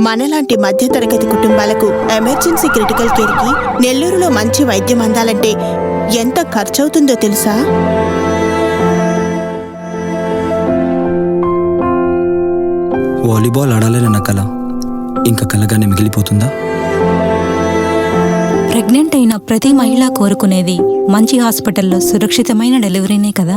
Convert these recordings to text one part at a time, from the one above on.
మనలాంటి మధ్యతరగతి కుటుంబాలకు ఎమర్జెన్సీ క్రిటికల్ కేర్కి నెల్లూరులో మంచి వైద్యం అందాలంటే ఎంత ఖర్చవుతుందో తెలుసా? వాలీబాల్ ఆడాలని నా కళ ఇంకా కలగానే మిగిలిపోతుందా? ప్రెగ్నెంట్ అయిన ప్రతి మహిళ కోరుకునేది మంచి హాస్పిటల్లో సురక్షితమైన డెలివరీనే కదా?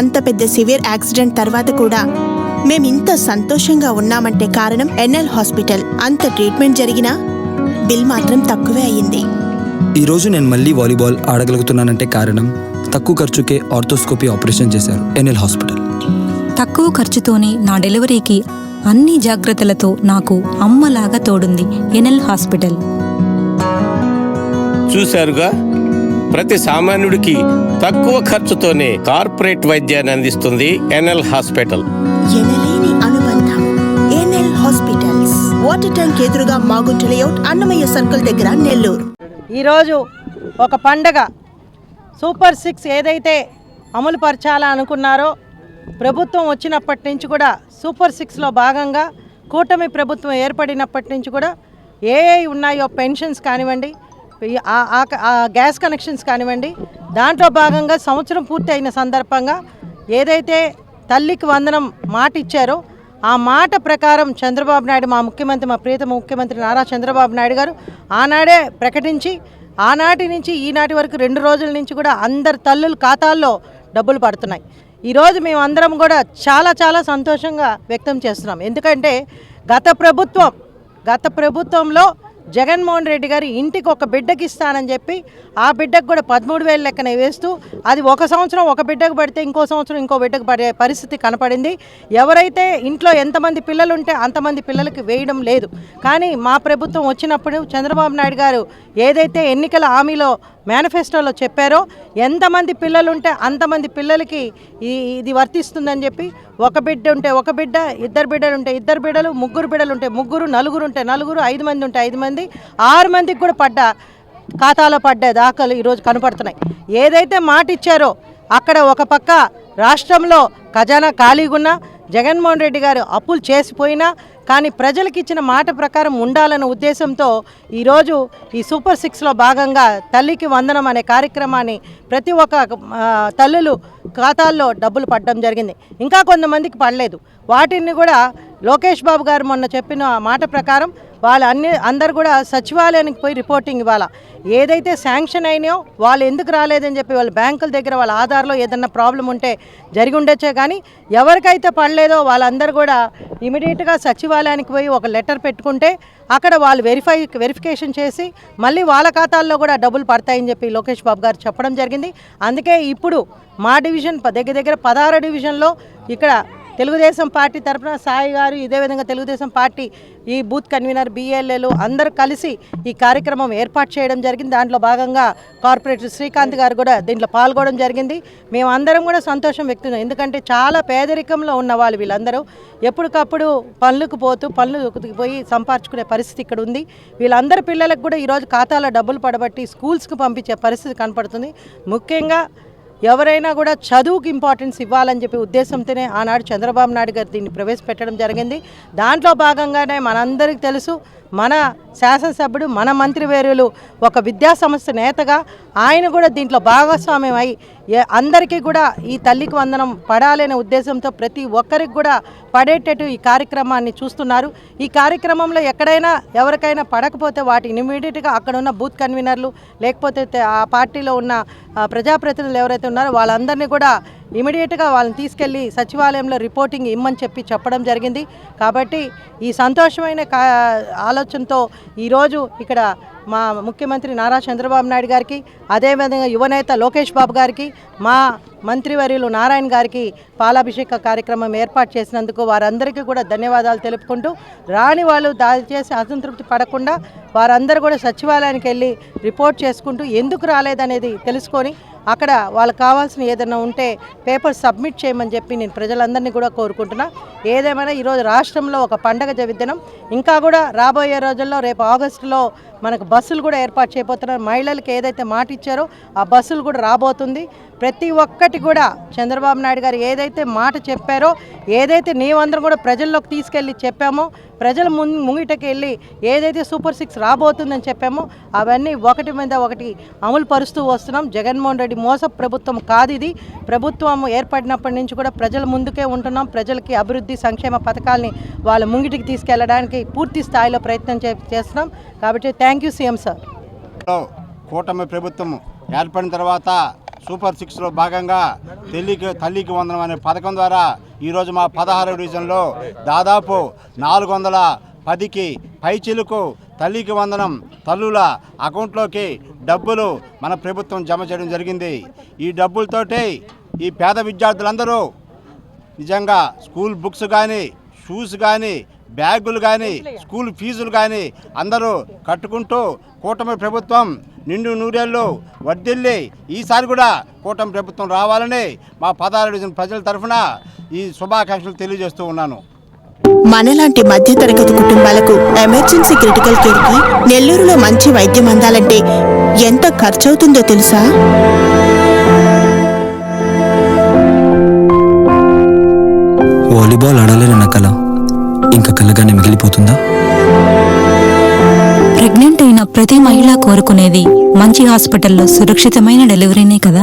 అంత పెద్ద సివియర్ యాక్సిడెంట్ తర్వాత కూడా మేమింత సంతోషంగా ఉన్నామంటే కారణం ఎన్ఎల్ హాస్పిటల్. అంత ట్రీట్మెంట్ జరిగినా బిల్ మాత్రం తక్కువే అయ్యింది. ఈరోజు నేను మళ్ళీ వాలీబాల్ ఆడగలుగుతున్నానంటే కారణం తక్కువ ఖర్చుకే ఆర్థోస్కోపీ ఆపరేషన్ చేశారు ఎన్ఎల్ హాస్పిటల్. తక్కువ ఖర్చుతోనే నా డెలివరీకి అన్ని జాగ్రత్తలతో నాకు అమ్మలాగా తోడుంది ఎన్ఎల్ హాస్పిటల్. చూశారుగా? ప్రతి సామాన్యుడికి తక్కువ ఖర్చుతోనే కార్పొరేట్ వైద్యాన్ని అందిస్తుంది ఎన్ఎల్ హాస్పిటల్. ఎనలేని అనుబంధం ఎన్ఎల్ హాస్పిటల్స్. వాటర్ ట్యాంక్ ఎదురుగా మాగుంట లేఅవుట్ అన్నమయ్య సర్కిల్ దగ్గర నెల్లూరు. ఈరోజు ఒక పండగ. సూపర్ సిక్స్ ఏదైతే అమలు పరచాలా అనుకున్నారో ప్రభుత్వం వచ్చినప్పటి నుంచి కూడా సూపర్ సిక్స్లో భాగంగా కూటమి ప్రభుత్వం ఏర్పడినప్పటి నుంచి కూడా ఏ ఉన్నాయో పెన్షన్స్ కానివ్వండి ఆ- ఆ గ్యాస్ కనెక్షన్స్ కానివ్వండి దాంట్లో భాగంగా సంవత్సరం పూర్తి అయిన సందర్భంగా ఏదైతే తల్లికి వందనం మాట ఇచ్చారో ఆ మాట ప్రకారం చంద్రబాబు నాయుడు మా ముఖ్యమంత్రి మా ప్రియతమ ముఖ్యమంత్రి నారా చంద్రబాబు నాయుడు గారు ఆనాడే ప్రకటించి ఆనాటి నుంచి ఈనాటి వరకు రెండు రోజుల నుంచి కూడా అందరి తల్లుల ఖాతాల్లో డబ్బులు పడుతున్నాయి. ఈరోజు మేము అందరం కూడా చాలా చాలా సంతోషంగా వ్యక్తం చేస్తున్నాం. ఎందుకంటే గత ప్రభుత్వం గత ప్రభుత్వంలో జగన్మోహన్ రెడ్డి గారు ఇంటికి ఒక బిడ్డకి ఇస్తానని చెప్పి ఆ బిడ్డకు కూడా పదమూడు వేలు లెక్కన వేస్తూ అది ఒక సంవత్సరం ఒక బిడ్డకు పడితే ఇంకో సంవత్సరం ఇంకో బిడ్డకు పడే పరిస్థితి కనపడింది. ఎవరైతే ఇంట్లో ఎంతమంది పిల్లలు ఉంటే అంతమంది పిల్లలకి వేయడం లేదు. కానీ మా ప్రభుత్వం వచ్చినప్పుడు చంద్రబాబు నాయుడు గారు ఏదైతే ఎన్నికల హామీలో మేనిఫెస్టోలో చెప్పారో ఎంతమంది పిల్లలు ఉంటే అంతమంది పిల్లలకి ఇది వర్తిస్తుందని చెప్పి ఒక బిడ్డ ఉంటే ఒక బిడ్డ ఇద్దరు బిడ్డలు ఉంటే ఇద్దరు బిడ్డలు ముగ్గురు బిడ్డలు ఉంటే ముగ్గురు నలుగురు ఉంటే నలుగురు ఐదు మంది ఉంటే ఐదు మంది ఆరు మందికి కూడా పడ్డ ఖాతాలో పడ్డ దాఖలు ఈరోజు కనపడుతున్నాయి. ఏదైతే మాట ఇచ్చారో అక్కడ ఒక పక్క రాష్ట్రంలో ఖజానా ఖాళీగా ఉన్నా జగన్మోహన్ రెడ్డి గారు అప్పులు చేసిపోయినా కానీ ప్రజలకు ఇచ్చిన మాట ప్రకారం ఉండాలన్న ఉద్దేశంతో ఈరోజు ఈ సూపర్ సిక్స్లో భాగంగా తల్లికి వందనం అనే కార్యక్రమాన్ని ప్రతి ఒక్క తల్లులు ఖాతాల్లో డబ్బులు పడడం జరిగింది. ఇంకా కొంతమందికి పడలేదు. వాటిని కూడా లోకేష్ బాబు గారు మొన్న చెప్పిన మాట ప్రకారం వాళ్ళు అన్ని అందరు కూడా సచివాలయానికి పోయి రిపోర్టింగ్ ఇవ్వాలా. ఏదైతే శాంక్షన్ అయినాయో వాళ్ళు ఎందుకు రాలేదని చెప్పి వాళ్ళ బ్యాంకుల దగ్గర వాళ్ళ ఆధార్లో ఏదన్నా ప్రాబ్లం ఉంటే జరిగి ఉండొచ్చే కానీ ఎవరికైతే పడలేదో వాళ్ళందరూ కూడా ఇమీడియట్గా సచివాలయానికి పోయి ఒక లెటర్ పెట్టుకుంటే అక్కడ వాళ్ళు వెరిఫై వెరిఫికేషన్ చేసి మళ్ళీ వాళ్ళ ఖాతాల్లో కూడా డబ్బులు పడతాయని చెప్పి లోకేష్ బాబు గారు చెప్పడం జరిగింది. అందుకే ఇప్పుడు మా డివిజన్ ప- దగ్గర దగ్గర పదహారు డివిజన్లో ఇక్కడ తెలుగుదేశం పార్టీ తరఫున సాయి గారు ఇదే విధంగా తెలుగుదేశం పార్టీ ఈ బూత్ కన్వీనర్ బిఎల్ఏలు అందరూ కలిసి ఈ కార్యక్రమం ఏర్పాటు చేయడం జరిగింది. దాంట్లో భాగంగా కార్పొరేటర్ శ్రీకాంత్ గారు కూడా దీంట్లో పాల్గొనడం జరిగింది. మేము అందరం కూడా సంతోషం వ్యక్తం ఎందుకంటే చాలా పేదరికంలో ఉన్న వాళ్ళు వీళ్ళందరూ ఎప్పటికప్పుడు పనులకు పోతూ పనులు పోయి సంపాదించుకునే పరిస్థితి ఇక్కడ ఉంది. వీళ్ళందరి పిల్లలకు కూడా ఈరోజు ఖాతాలో డబ్బులు పడబట్టి స్కూల్స్కి పంపించే పరిస్థితి కనపడుతుంది. ముఖ్యంగా ఎవరైనా కూడా చదువుకి ఇంపార్టెన్స్ ఇవ్వాలని చెప్పి ఉద్దేశంతోనే ఆనాడు చంద్రబాబు నాయుడు గారు దీన్ని ప్రవేశపెట్టడం జరిగింది. దాంట్లో భాగంగానే మనందరికీ తెలుసు మన శాసనసభ్యుడు మన మంత్రివేరులు ఒక విద్యా సంస్థ నేతగా ఆయన కూడా దీంట్లో భాగస్వామ్యం అయి అందరికీ కూడా ఈ తల్లికి వందనం పడాలనే ఉద్దేశంతో ప్రతి ఒక్కరికి కూడా పడేటట్టు ఈ కార్యక్రమాన్ని చూస్తున్నారు. ఈ కార్యక్రమంలో ఎక్కడైనా ఎవరికైనా పడకపోతే వాటిని ఇమీడియట్గా అక్కడ ఉన్న బూత్ కన్వీనర్లు లేకపోతే ఆ పార్టీలో ఉన్న ప్రజాప్రతినిధులు ఎవరైతే ఉన్నారో వాళ్ళందరినీ కూడా ఇమీడియట్గా వాళ్ళని తీసుకెళ్ళి సచివాలయంలో రిపోర్టింగ్ ఇమ్మని చెప్పి చెప్పడం జరిగింది. కాబట్టి ఈ సంతోషమైన కా ఆలోచనతో ఈరోజు ఇక్కడ మా ముఖ్యమంత్రి నారా చంద్రబాబు నాయుడు గారికి అదేవిధంగా యువనేత లోకేష్ బాబు గారికి మా మంత్రివర్యులు నారాయణ గారికి పాలాభిషేక కార్యక్రమం ఏర్పాటు చేసినందుకు వారందరికీ కూడా ధన్యవాదాలు తెలుపుకుంటూ రాని వాళ్ళు దయచేసి అసంతృప్తి పడకుండా వారందరూ కూడా సచివాలయానికి వెళ్ళి రిపోర్ట్ చేసుకుంటూ ఎందుకు రాలేదనేది తెలుసుకొని అక్కడ వాళ్ళకి కావాల్సిన ఏదైనా ఉంటే పేపర్ సబ్మిట్ చేయమని చెప్పి నేను ప్రజలందరినీ కూడా కోరుకుంటున్నా. ఏదేమైనా ఈరోజు రాష్ట్రంలో ఒక పండగ జవిదినం ఇంకా కూడా రాబోయే రోజుల్లో రేపు ఆగస్టులో మనకు బస్సులు కూడా ఏర్పాటు చేయబోతున్నారు. మహిళలకు ఏదైతే మాట ఇచ్చారో ఆ బస్సులు కూడా రాబోతుంది. ప్రతి ఒక్కటి కూడా చంద్రబాబు నాయుడు గారు ఏదైతే మాట చెప్పారో ఏదైతే నీవందరం కూడా ప్రజల్లోకి తీసుకెళ్ళి చెప్పామో ప్రజల ముందు ముంగిటకి వెళ్ళి ఏదైతే సూపర్ సిక్స్ రాబోతుందని చెప్పామో అవన్నీ ఒకటి మీద ఒకటి అమలు పరుస్తూ వస్తున్నాం. జగన్మోహన్ రెడ్డి మోస ప్రభుత్వం కాదు ఇది. ప్రభుత్వం ఏర్పడినప్పటి నుంచి కూడా ప్రజల ముందుకే ఉంటున్నాం. ప్రజలకి అభివృద్ధి సంక్షేమ పథకాల్ని వాళ్ళ ముంగిటికి తీసుకెళ్ళడానికి పూర్తి స్థాయిలో ప్రయత్నం చే- చేస్తున్నాం. కాబట్టి థ్యాంక్ యూ సీఎం సార్. కూటమి ప్రభుత్వం ఏర్పడిన తర్వాత సూపర్ సిక్స్లో భాగంగా తల్లికి తల్లికి వందనం అనే పథకం ద్వారా ఈరోజు మా పదహారు డివిజన్లో దాదాపు నాలుగు వందల పదికి పైచిలుకు తల్లికి వందనం తల్లుల అకౌంట్లోకి డబ్బులు మన ప్రభుత్వం జమ చేయడం జరిగింది. ఈ డబ్బులతోటి ఈ పేద విద్యార్థులందరూ నిజంగా స్కూల్ బుక్స్ కానీ షూస్ కానీ బ్యాగులు కానీ స్కూల్ ఫీజులు కానీ అందరూ కట్టుకుంటూ కూటమి ప్రభుత్వం నిండు నూరేళ్ళు వర్దిల్లి ఈసారి కూడా కూటమి ప్రభుత్వం రావాలని మా పదహారు డివిజన్ ప్రజల తరఫున ఈ శుభాకాంక్షలు తెలియజేస్తూ ఉన్నాను. మనలాంటి మధ్యతరగతి కుటుంబాలకు ఎమర్జెన్సీ క్రిటికల్ కేర్కి నెల్లూరులో మంచి వైద్యం అందాలంటే ఎంత ఖర్చవుతుందో తెలుసా? వాలీబాల్ ఆడాలని నా కళ ఇంకా కలగానే మిగిలిపోతుందా? ప్రెగ్నెంట్ అయిన ప్రతి మహిళ కోరుకునేది మంచి హాస్పిటల్లో సురక్షితమైన డెలివరీనే కదా?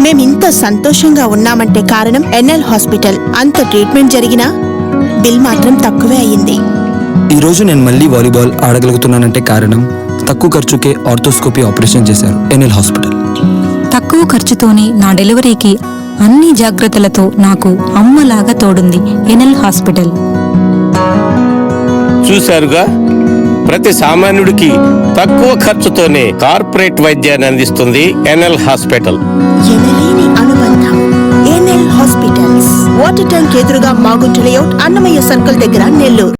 మేమింత సంతోషంగా ఉన్నామంటే కారణం ఎన్ఎల్ హాస్పిటల్. అంత ట్రీట్మెంట్ జరిగినా బిల్ మాత్రం తక్కువే అయ్యింది. ఈరోజు నేను మళ్ళీ వాలీబాల్ ఆడగలుగుతున్నానంటే కారణం తక్కువ ఖర్చుకే ఆర్థోస్కోపీ ఆపరేషన్ చేశారు ఎన్ఎల్ హాస్పిటల్. తక్కువ ఖర్చుతోనే నా డెలివరీకి అన్ని జాగ్రత్తలతో నాకు అమ్మలాగా తోడుంది ఎనెల్ హాస్పిటల్. చూశారుగా? ప్రతి సామాన్యుడికి తక్కువ ఖర్చుతోనే కార్పొరేట్ వైద్యాన్ని అందిస్తుంది NL hospital. Hospitals. Water tank ఎదురుగా మాగుంటు లేఅవుట్ అన్నమయ్య సర్కిల్ దగ్గర నెల్లూరు.